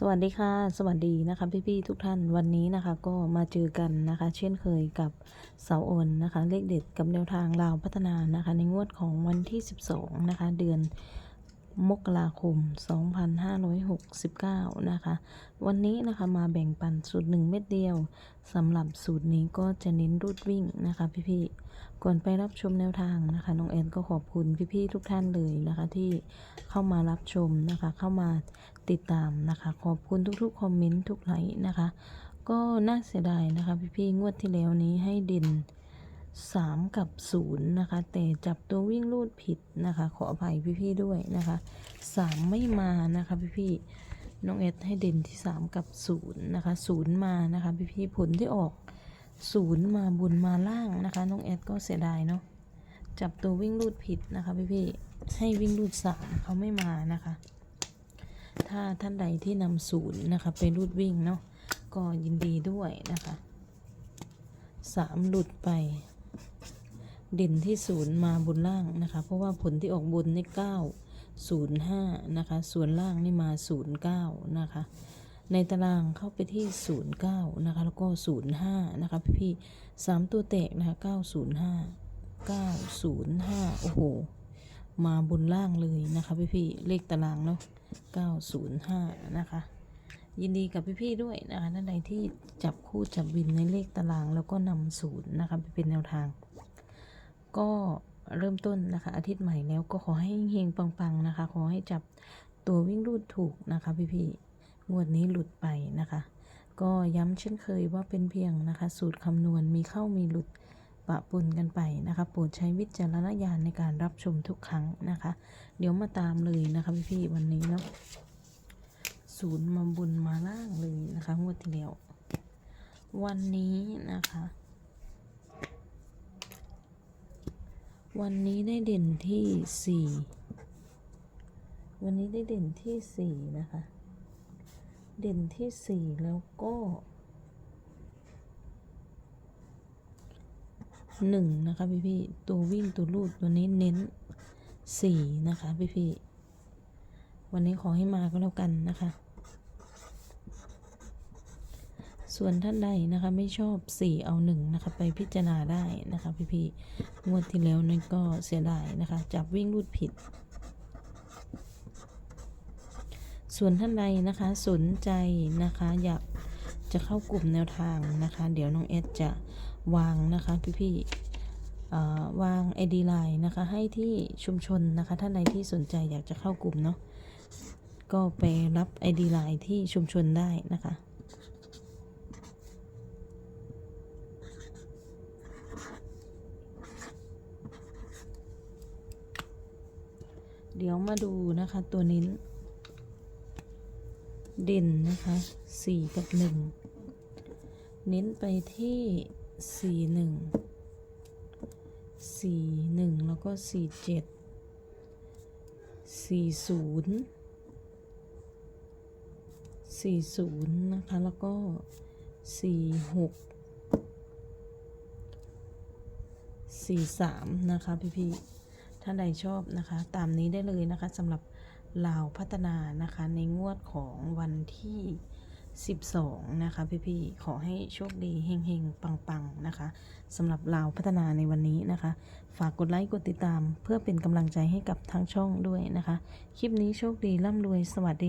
สวัสดีค่ะ สวัสดีนะคะพี่ๆทุกท่านวันนี้นะคะก็มาเจอกันนะคะ เช่นเคยกับเสาโอนนะคะเลขเด็ดกับแนวทางลาวพัฒนานะคะ ในงวดของวันที่ 12 นะคะ เดือนมกราคม 2569 นะคะ วันนี้นะคะมาแบ่งปันสูตรหนึ่งเม็ดเดียวสำหรับสูตรนี้ก็จะเน้นรูดวิ่งนะคะพี่ๆ ก่อนไปรับชมแนวทางนะคะน้องแอนก็ขอบคุณพี่ๆทุกท่านเลยนะคะที่เข้ามารับชมนะคะ เข้ามาติดตามนะคะ ขอบคุณทุกๆคอมเมนต์ทุกไลค์นะคะ ก็น่าเสียดายนะคะพี่ๆงวดที่แล้วนี้ให้ด่น 3 กับ 0 นะคะ แต่จับตัววิ่งลูดผิดนะคะ ขออภัยพี่ๆด้วยนะคะ 3 ไม่มานะคะพี่ๆน้องเอสให้เด่นที่ 3 กับ 0 นะคะ 0 มานะคะพี่ๆผลที่ออก 0 มาบนมาล่างนะคะ น้องเอสก็เสียดายเนาะจับตัววิ่งลูดผิดนะคะพี่ๆให้วิ่งลูด 3 เขาไม่มานะคะ ถ้าท่านใดที่นำศูนย์นะคะไปรูดวิ่งเนาะก็ยินดีด้วยนะคะสามหลุดไป เด่นที่ศูนย์มาบนล่างนะคะ เพราะว่าผลที่ออกบนนี่เก้าศูนย์ห้านะคะ ส่วนล่างนี่มาศูนย์เก้านะคะ ในตารางเข้าไปที่ศูนย์เก้านะคะ แล้วก็ศูนย์ห้านะคะพี่พี่สามตัวแตกนะคะเก้าศูนย์ห้าเก้าศูนย์ห้าโอ้โห มาบนล่างเลยนะคะพี่พี่เลขตารางเนาะ905นะคะยินดีกับพี่ๆด้วยนะคะท่านใดที่จับคู่จับวินในเลขตารางแล้วก็นำศูนย์นะคะไปเป็นแนวทาง ก็เริ่มต้นนะคะ อาทิตย์ใหม่แล้วก็ขอให้เฮงปังๆนะคะ ขอให้จับตัววิ่งรูดถูกนะคะพี่ๆงวดนี้หลุดไปนะคะ ก็ย้ำเช่นเคยว่าเป็นเพียงนะคะ สูตรคำนวณมีเข้ามีหลุดปะปนกันไปนะคะ โปรดใช้วิจารณญาณในการรับชมทุกครั้งนะคะ เดี๋ยวมาตามเลยนะคะพี่ๆวันนี้เนาะศูนย์มาบุญมาล่างเลยนะคะงวดที่แล้ววันนี้นะคะ วันนี้ได้เด่นที่สี่วันนี้ได้เด่นที่สี่นะคะ เด่นที่สี่แล้วก็หนึ่งนะคะพี่ๆตัววิ่งตัวลูดวันนี้เน้นสี่นะคะพี่พี่วันนี้ขอให้มาก็แล้วกันนะคะ ส่วนท่านใดนะคะไม่ชอบสี่เอาหนึ่งนะคะไปพิจารณาได้นะคะพี่พี่ๆงวดที่แล้วนั่นก็เสียดายนะคะ จับวิ่งรูดผิด ส่วนท่านใดนะคะสนใจนะคะอยากจะเข้ากลุ่มแนวทางนะคะ เดี๋ยวน้องเอสจะวางนะคะพี่พี่ๆวาง ID Line นะคะให้ที่ชุมชนนะคะ ท่านใดที่สนใจอยากจะเข้ากลุ่มเนาะก็ไปรับ ID Line ที่ชุมชนได้นะคะ เดี๋ยวมาดูนะคะตัวนี้ เด่นนะคะสี่กับหนึ่งเน้นไปที่สี่หนึ่งสี่หนึ่งแล้วก็สี่เจ็ดสี่ศูนย์สี่ศูนย์นะคะ แล้วก็สี่หกสี่สามนะคะ พี่ๆ ท่านใดชอบนะคะ ตามนี้ได้เลยนะคะสำหรับลาวพัฒนานะคะ ในงวดของวันที่ 12 นะคะ พี่ๆขอให้โชคดีเฮงๆ ปังๆ นะคะสำหรับลาวพัฒนาในวันนี้นะคะ ฝากกดไลค์กดติดตาม เพื่อเป็นกำลังใจให้กับทั้งช่องด้วยนะคะ คลิปนี้โชคดีร่ำรวยสวัสดี